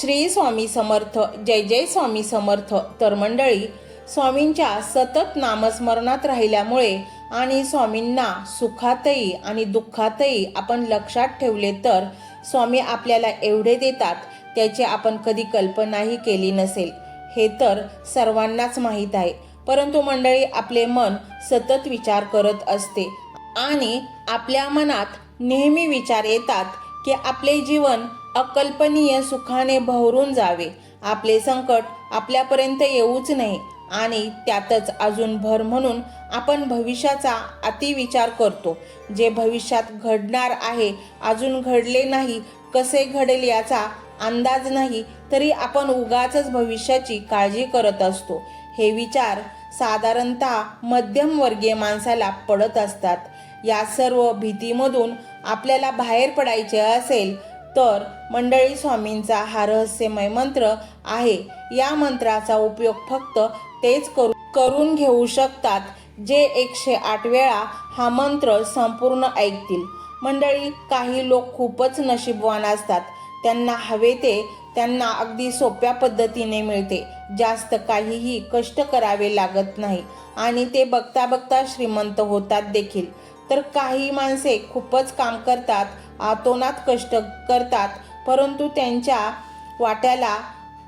श्री स्वामी समर्थ जय जय स्वामी समर्थ. तर मंडळी स्वामींच्या सतत नामस्मरणात राहिल्यामुळे आणि स्वामींना सुखातही आणि दुःखातही आपण लक्षात ठेवले तर स्वामी आपल्याला एवढे देतात त्याची आपण कधी कल्पनाही केली नसेल. हे तर सर्वांनाच माहीत आहे. परंतु मंडळी आपले मन सतत विचार करत असते आणि आपल्या मनात नेहमी विचार येतात की आपले जीवन अकल्पनीय सुखाने भवरून जावे. आपले संकट आपल्यापर्यंत येऊच नाही आणि त्यातच अजून भर म्हणून आपण भविष्याचा अतिविचार करतो. जे भविष्यात घडणार आहे अजून घडले नाही कसे घडेल याचा अंदाज नाही तरी आपण उगाच भविष्याची काळजी करत असतो. हे विचार साधारणतः मध्यमवर्गीय माणसाला पडत असतात. या सर्व भीतीमधून आपल्याला बाहेर पडायचे असेल तर मंडळी स्वामींचा हा रहस्यमय मंत्र आहे. या मंत्राचा उपयोग फक्त तेच करू करून घेऊ शकतात जे एकशे आठ वेळा हा मंत्र संपूर्ण ऐकतील. मंडळी काही लोक खूपच नशीबवान असतात. त्यांना हवे ते त्यांना अगदी सोप्या पद्धतीने मिळते. जास्त काहीही कष्ट करावे लागत नाही आणि ते बघता बघता श्रीमंत होतात देखील. तर काही माणसे खूपच काम करतात आतोनात कष्ट करतात परंतु त्यांच्या वाट्याला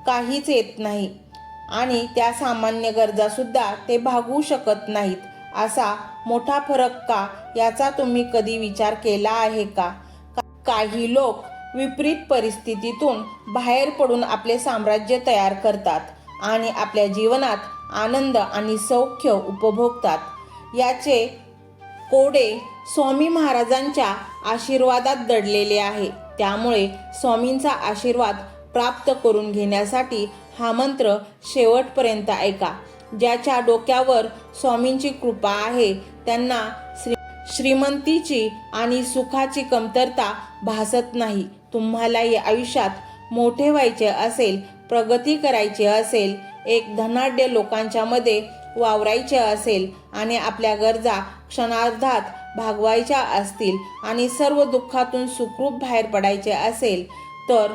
काहीच येत नाही आणि त्या सामान्य गरजासुद्धा ते भागवू शकत नाहीत. असा मोठा फरक का? याचा तुम्ही कधी विचार केला आहे का- काही लोक विपरीत परिस्थितीतून बाहेर पडून आपले साम्राज्य तयार करतात आणि आपल्या जीवनात आनंद आणि सौख्य उपभोगतात. याचे कोडे स्वामी महाराजांच्या आशीर्वादात दडलेले आहे. त्यामुळे स्वामींचा आशीर्वाद प्राप्त करून घेण्यासाठी हा मंत्र शेवटपर्यंत ऐका. ज्याच्या डोक्यावर स्वामींची कृपा आहे त्यांना श्री श्रीमंतीची आणि सुखाची कमतरता भासत नाही. तुम्हालाही आयुष्यात मोठे व्हायचे असेल प्रगती करायची असेल एक धनाढ्य लोकांच्या मध्ये वावरायचे असेल आणि आपल्या गरजा क्षणार्धात भागवायच्या असतील आणि सर्व दुःखातून सुखरूप बाहेर पडायचे असेल तर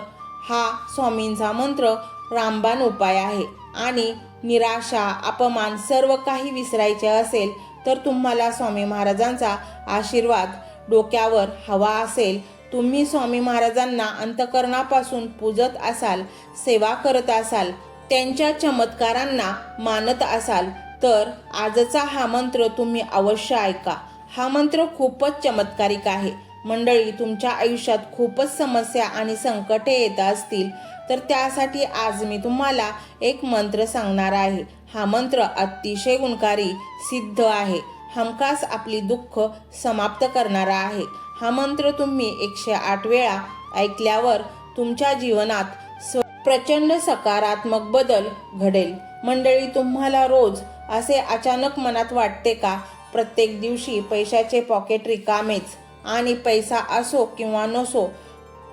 हा स्वामींचा मंत्र रामबाण उपाय आहे. आणि निराशा अपमान सर्व काही विसरायचे असेल तर तुम्हाला स्वामी महाराजांचा आशीर्वाद डोक्यावर हवा असेल. तुम्ही स्वामी महाराजांना अंतकरणापासून पूजत असाल सेवा करत असाल त्यांच्या चमत्कारांना मानत असाल तर आजचा हा मंत्र तुम्ही अवश्य ऐका. हा मंत्र खूपच चमत्कारिक आहे. मंडळी तुमच्या आयुष्यात खूपच समस्या आणि संकटे येत असतील तर त्यासाठी आज मी तुम्हाला एक मंत्र सांगणार आहे. हा मंत्र अतिशय गुणकारी सिद्ध आहे. हमखास आपली दुःख समाप्त करणारा आहे. हा मंत्र तुम्ही एकशे आठ वेळा ऐकल्यावर तुमच्या जीवनात स्व- प्रचंड सकारात्मक बदल घडेल. मंडळी तुम्हाला रोज असे अचानक मनात वाटते का? प्रत्येक दिवशी पैशाचे पॉकेट रिकामेच. आणि पैसा असो किंवा नसो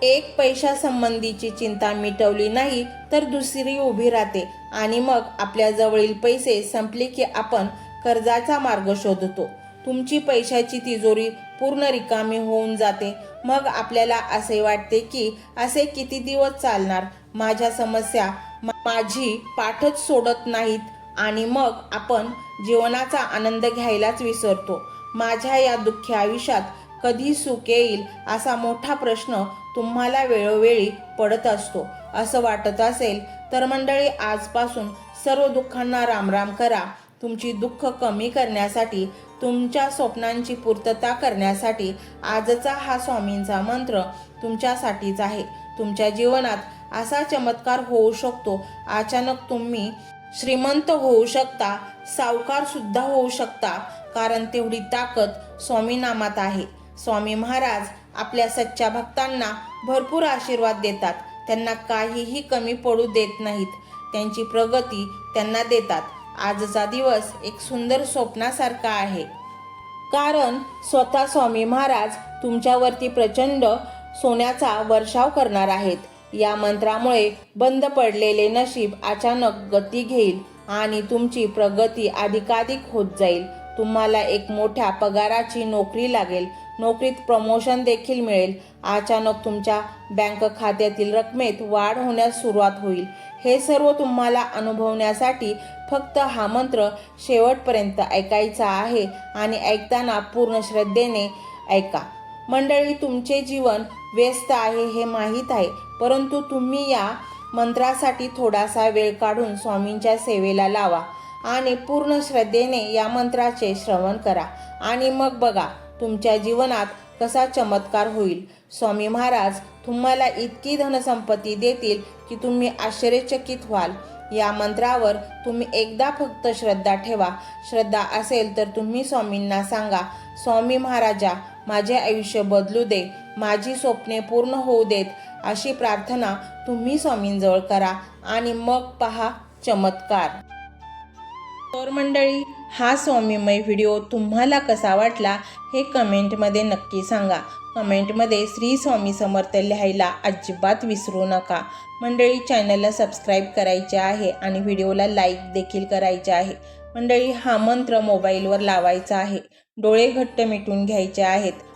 एक पैशासंबंधीची चिंता मिटवली नाही तर दुसरी उभी राहते. आणि मग आपल्या जवळील पैसे संपले की आपण कर्जाचा मार्ग शोधतो. तुमची पैशाची तिजोरी पूर्ण रिकामी होऊन जाते. मग आपल्याला असे वाटते की असे किती दिवस चालणार? माझ्या समस्या माझी पाठच सोडत नाहीत. आणि मग आपण जीवनाचा आनंद घ्यायलाच विसरतो. माझ्या या दुःखी आयुष्यात कधी सुख येईल असा मोठा प्रश्न तुम्हाला वेळोवेळी पडत असतो. असं वाटत असेल तर मंडळी आजपासून सर्व दुःखांना रामराम करा. तुमची दुःख कमी करण्यासाठी तुमच्या स्वप्नांची पूर्तता करण्यासाठी आजचा हा स्वामींचा मंत्र तुमच्यासाठीच आहे. तुमच्या जीवनात असा चमत्कार होऊ शकतो. अचानक तुम्ही श्रीमंत होऊ शकता सावकार सुद्धा होऊ शकता कारण तेवढी ताकद स्वामी नामात आहे. स्वामी महाराज आपल्या सच्च्या भक्तांना भरपूर आशीर्वाद देतात. त्यांना काहीही कमी पडू देत नाहीत. त्यांची प्रगती त्यांना देतात. आजचा दिवस एक सुंदर स्वप्नासारखा आहे. कारण स्वतः स्वामी महाराज तुमच्यावरती प्रचंड सोन्याचा वर्षाव करणार आहेत. या मंत्रामुळे बंद पडलेले नशीब अचानक गती घेईल आणि तुमची प्रगती अधिकाधिक होत जाईल. तुम्हाला एक मोठ्या पगाराची नोकरी लागेल. नोकरीत प्रमोशन देखील मिळेल. अचानक तुमच्या बँक खात्यातील रकमेत वाढ होण्यास सुरुवात होईल. हे सर्व तुम्हाला अनुभवण्यासाठी फक्त हा मंत्र शेवटपर्यंत ऐकायचा आहे आणि ऐकताना पूर्ण श्रद्धेने ऐका. मंडळी तुमचे जीवन व्यस्त आहे हे माहीत आहे. परंतु तुम्ही या मंत्रासाठी थोडासा वेळ काढून स्वामींच्या सेवेला लावा आणि पूर्ण श्रद्धेने या मंत्राचे श्रवण करा. आणि मग बघा तुमच्या जीवनात कसा चमत्कार होईल. स्वामी महाराज तुम्हाला इतकी धनसंपत्ती देतील की तुम्ही आश्चर्यचकित व्हाल. या मंत्रावर तुम्ही एकदा फक्त श्रद्धा ठेवा. श्रद्धा असेल तर तुम्ही स्वामींना सांगा स्वामी महाराजा माझे आयुष्य बदलू दे. माझी स्वप्ने पूर्ण होऊ देत अशी प्रार्थना तुम्ही स्वामींजवळ करा आणि मग पहा चमत्कार. तर मंडळी हा स्वामीमय व्हिडिओ तुम्हाला कसा वाटला हे कमेंटमध्ये नक्की सांगा. कमेंटमध्ये श्री स्वामी समर्थ लिहायला अजिबात विसरू नका. मंडळी चॅनलला सबस्क्राईब करायचे आहे आणि व्हिडिओला लाईक देखील करायचे आहे. मंडळी हा मंत्र मोबाईलवर लावायचा आहे. डोळे घट्ट मिटून घ्यायचे आहेत.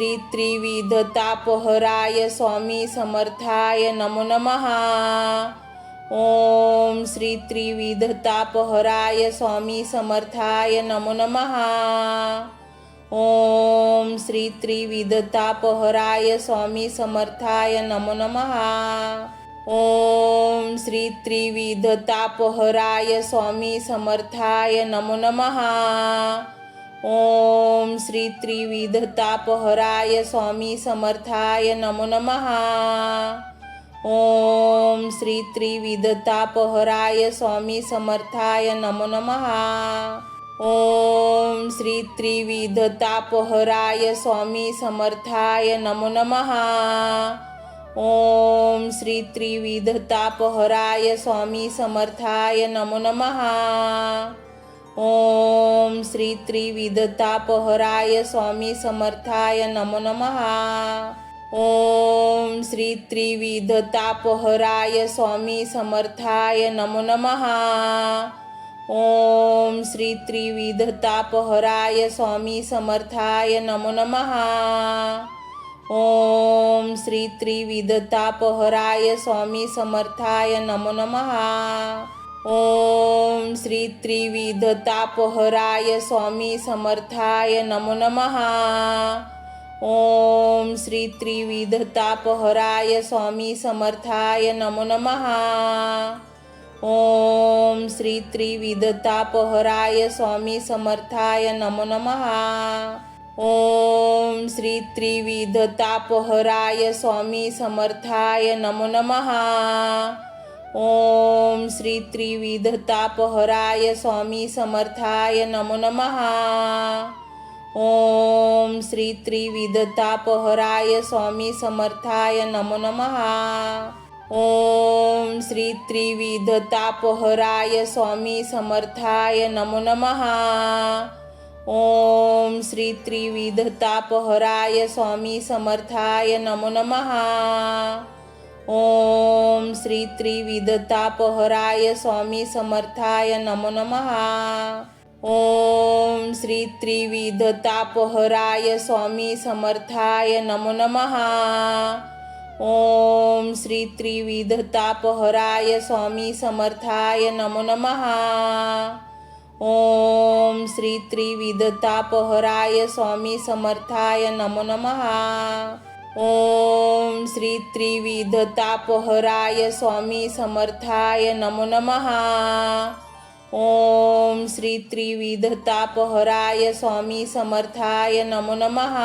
श्री त्रिविध स्वामी समर्थाय नमो नमः. ओम श्री त्रिविध स्वामी समर्थाय नमो नमः. ओम श्री त्रिविध स्वामी समर्थाय नमो नमः. ओम श्री त्रिविध स्वामी समर्थाय नमो नमः. ओम श्री त्रिविधतापहराय स्वामी समर्थाय नमो नमः। ओम श्री त्रिविधतापहराय स्वामी समर्थाय नमो नमः। ओम श्री त्रिविधतापहराय स्वामी समर्थाय नमो नमः। ओम श्री त्रिविधतापहराय स्वामी समर्थाय नमो नमः। ओम श्री त्रिविध स्वामी समर्थाय नमो नमहा ओम श्री त्रिविध स्वामी समर्थाय नमो नमहा ओम श्री त्रिविध स्वामी समर्थाय नमो नमः. ओम श्री त्रिविध स्वामी समर्थाय नमो नमः. ओम श्री त्रिविध स्वामी समर्थाय नमो नमः. ओम श्री त्रिविध स्वामी समर्थाय नमो नमः. ओम श्री त्रिविध स्वामी समर्थाय नमो नमः. ओम श्री त्रिविध स्वामी समर्थाय नमो नमः. ओम श्री त्रिविधतापहराय स्वामी समर्थाय नमो नमः. ओम श्री त्रिविधतापहराय स्वामी समर्थाय नमो नमः. ओम श्री त्रिविधतापहराय स्वामी समर्थाय नमो नमः. ओम श्री त्रिविधतापहराय स्वामी समर्थाय नमो नमः. ओम श्री त्रिविध स्वामी समर्थाय नमो नमः. ओम श्री त्रिविध स्वामी समर्थाय नमो नमः. ओम श्री त्रिविधतापहराय स्वामी समर्थाय नमो नमः. ओम श्री त्रिविधतापहराय स्वामी समर्थाय नमो नमः. ओम श्री त्रिविधतापहराय स्वामी समर्थाय नमो नमः. ओम श्री त्रिविधतापहराय स्वामी समर्थाय नमो नमः.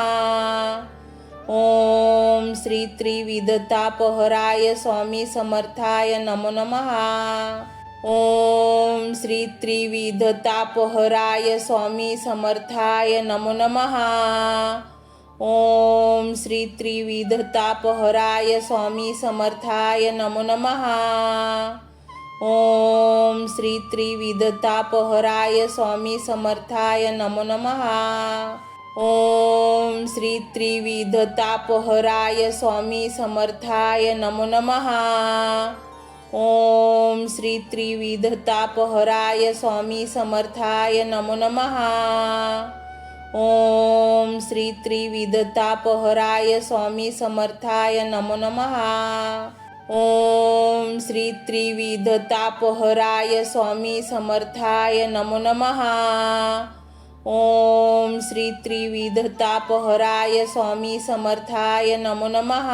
ओम श्री त्रिविधतापहराय स्वामी समर्थाय नमो नमः. ओम श्री त्रिविधतापहराय स्वामी समर्थाय नमो नमः. ओम श्री त्रिविधतापहराय स्वामी समर्थाय नमो नमः। ओम श्री त्रिविधतापहराय स्वामी समर्थाय नमो नमः। ओम श्री त्रिविधतापहराय स्वामी समर्थाय नमो नमः। ओम श्री त्रिविधतापहराय स्वामी समर्थाय नमो नमः। ओम श्री त्रिविधतापहराय स्वामी समर्थाय नमो नमः. ओम श्री त्रिविधतापहराय स्वामी समर्थाय नमो नमः. ओम श्री त्रिविधतापहराय स्वामी समर्थाय नमो नमः.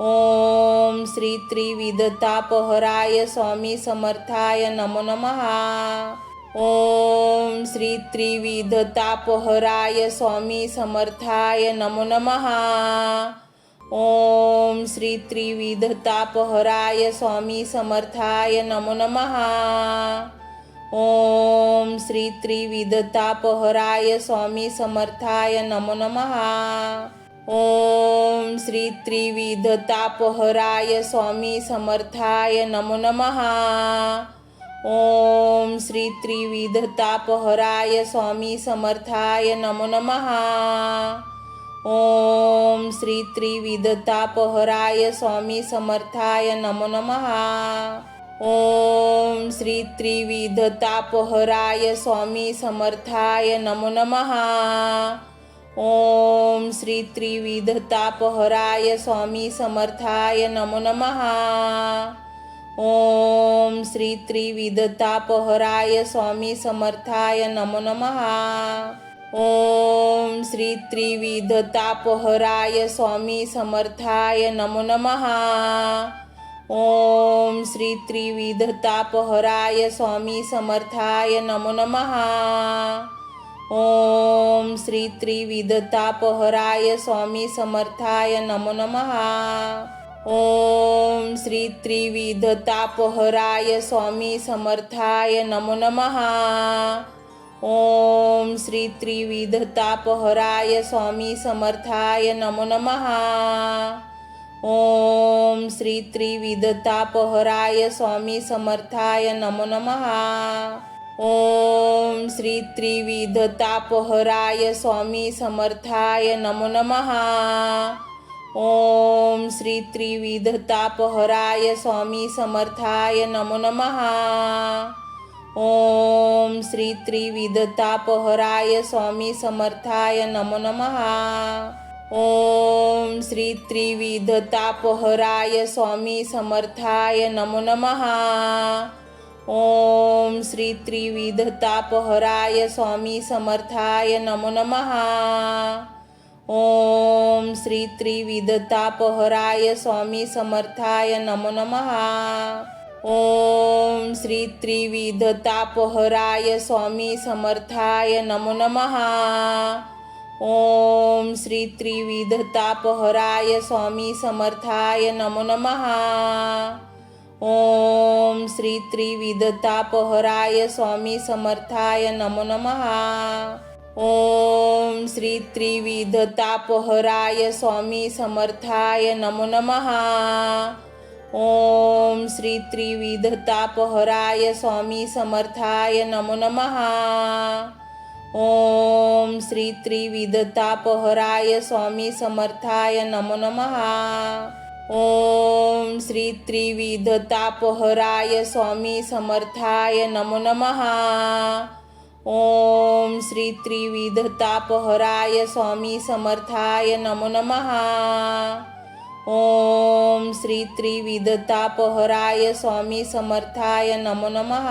ओम श्री त्रिविधतापहराय स्वामी समर्थाय नमो नमः. ओम श्री त्रिविधतापहराय स्वामी समर्थाय नमो नमः। ओम श्री त्रिविधतापहराय स्वामी समर्थाय नमो नमः। ओम श्री त्रिविधतापहराय स्वामी समर्थाय नमो नमः। ओम श्री त्रिविधतापहराय स्वामी समर्थाय नमो नमः। ओम श्री त्रिविधतापहराय स्वामी समर्थाय नमो नमः। ओम श्री त्रिविधतापहराय स्वामी समर्थाय नमो नमः। ओम श्री त्रिविधतापहराय स्वामी समर्थाय नमो नमः। ओम श्री त्रिविधतापहराय स्वामी समर्थाय नमो नमः। ओम श्री त्रिविधतापहराय स्वामी समर्थाय नमो नमः. ओम श्री त्रिविधतापहराय स्वामी समर्थाय नमो नमः. ओम श्री त्रिविधतापहराय स्वामी समर्थाय नमो नमः. ओम श्री त्रिविधतापहराय स्वामी समर्थाय नमो नमः. ओम श्रीत्रिविधतापहराय स्वामी समर्थाय नमो नमः। ओम श्रीत्रिविधतापहराय स्वामी समर्थाय नमो नमः। ओम श्रीत्रिविधतापहराय स्वामी समर्थाय नमो नमः। ओम श्रीत्रिविधतापहराय स्वामी समर्थाय नमो नमः। ओम श्री त्रिविधतापहराय स्वामी समर्थाय नमो नमः। ओम श्री त्रिविधतापहराय स्वामी समर्थाय नमो नमः। ओम श्री त्रिविधतापहराय स्वामी समर्थाय नमो नमः। ओम श्री त्रिविधतापहराय स्वामी समर्थाय नमो नमः। ओम श्री त्रिविधतापहराय स्वामी समर्थाय नमो नमः. ओम श्री त्रिविधतापहराय स्वामी समर्थाय नमो नमः. ओम श्री त्रिविधतापहराय स्वामी समर्थाय नमो नमः. ओम श्री त्रिविधतापहराय स्वामी समर्थाय नमो नमः. ओम श्री त्रिविधतापहराय स्वामी समर्थाय नमो नमः. ओम श्री त्रिविधतापहराय स्वामी समर्थाय नमो नमः. ओम श्री त्रिविधतापहराय स्वामी समर्थाय नमो नमः. ओम श्री त्रिविधतापहराय स्वामी समर्थाय नमो नमः. ओम श्री त्रिविधतापहराय स्वामी समर्थाय नमो नमः। ओम श्री त्रिविधतापहराय स्वामी समर्थाय नमो नमः।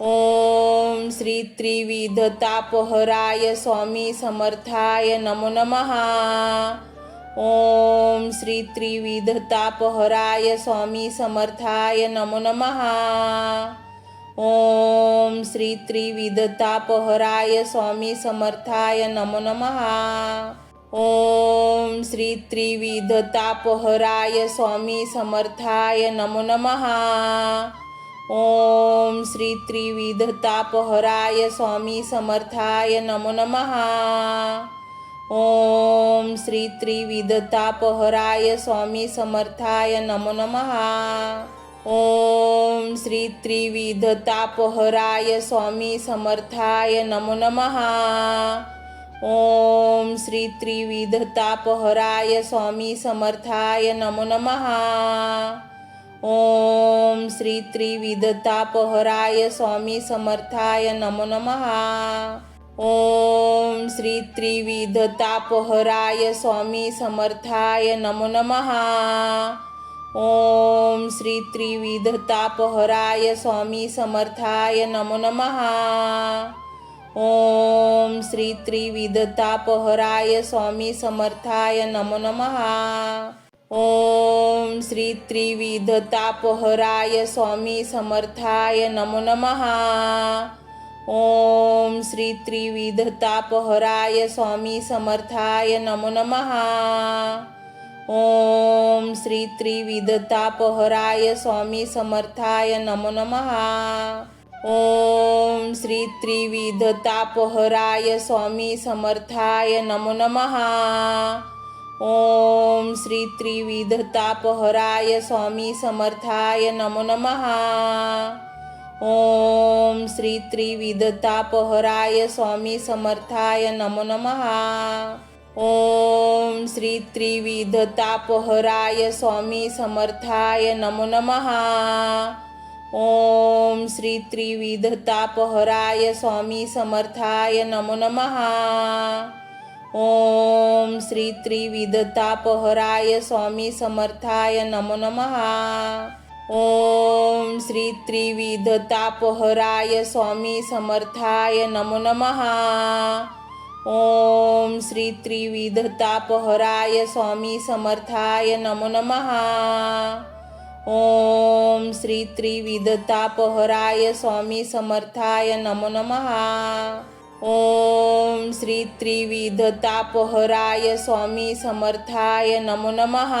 ओम श्री त्रिविधतापहराय स्वामी समर्थाय नमो नमः। ओम श्री त्रिविधतापहराय स्वामी समर्थाय नमो नमः। ओम श्री त्रिविधतापहराय स्वामी समर्थाय नमो नमः. ओम श्री त्रिविधतापहराय स्वामी समर्थाय नमो नमः. ओम श्री त्रिविधतापहराय स्वामी समर्थाय नमो नमः. ओम श्री त्रिविधतापहराय स्वामी समर्थाय नमो नमः. ओम श्री त्रिविधतापहराय स्वामी समर्थाय नमो नमः। ओम श्री त्रिविधतापहराय स्वामी समर्थाय नमो नमः। ओम श्री त्रिविधतापहराय स्वामी समर्थाय नमो नमः। ओम श्री त्रिविधतापहराय स्वामी समर्थाय नमो नमः। ओम श्री त्रिविधतापहराय स्वामी समर्थाय नमो नमः। ओम श्री त्रिविधतापहराय स्वामी समर्थाय नमो नमः। ओम श्री त्रिविधतापहराय स्वामी समर्थाय नमो नमः। ओम श्री त्रिविधतापहराय स्वामी समर्थाय नमो नमः। ओम श्री त्रिविधतापहराय स्वामी समर्थाय नमो नमः. ओम श्री त्रिविधतापहराय स्वामी समर्थाय नमो नमः. ओम श्री त्रिविधतापहराय स्वामी समर्थाय नमो नमः. ओम श्री त्रिविधतापहराय स्वामी समर्थाय नमो नमः. ओम श्री त्रिविधतापहराय स्वामी समर्थाय नमो नमः. ओम श्री त्रिविधतापहराय स्वामी समर्थाय नमो नमः. ओम श्री त्रिविधतापहराय स्वामी समर्थाय नमो नमः. ओम श्री त्रिविधतापहराय स्वामी समर्थाय नमो नमः. ओम श्री त्रिविधतापहराय स्वामी समर्थाय नमो नमः. ओम श्री त्रिविधतापहराय स्वामी समर्थाय नमो नमः. ओम श्री त्रिविधतापहराय स्वामी समर्थाय नमो नमः.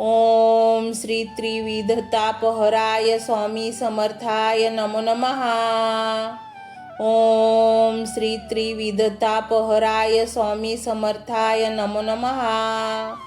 ओम श्री त्रिविधतापहराय स्वामी समर्थाय नमो नमः. ओम श्री त्रिविधतापहराय स्वामी समर्थाय नमो नमः.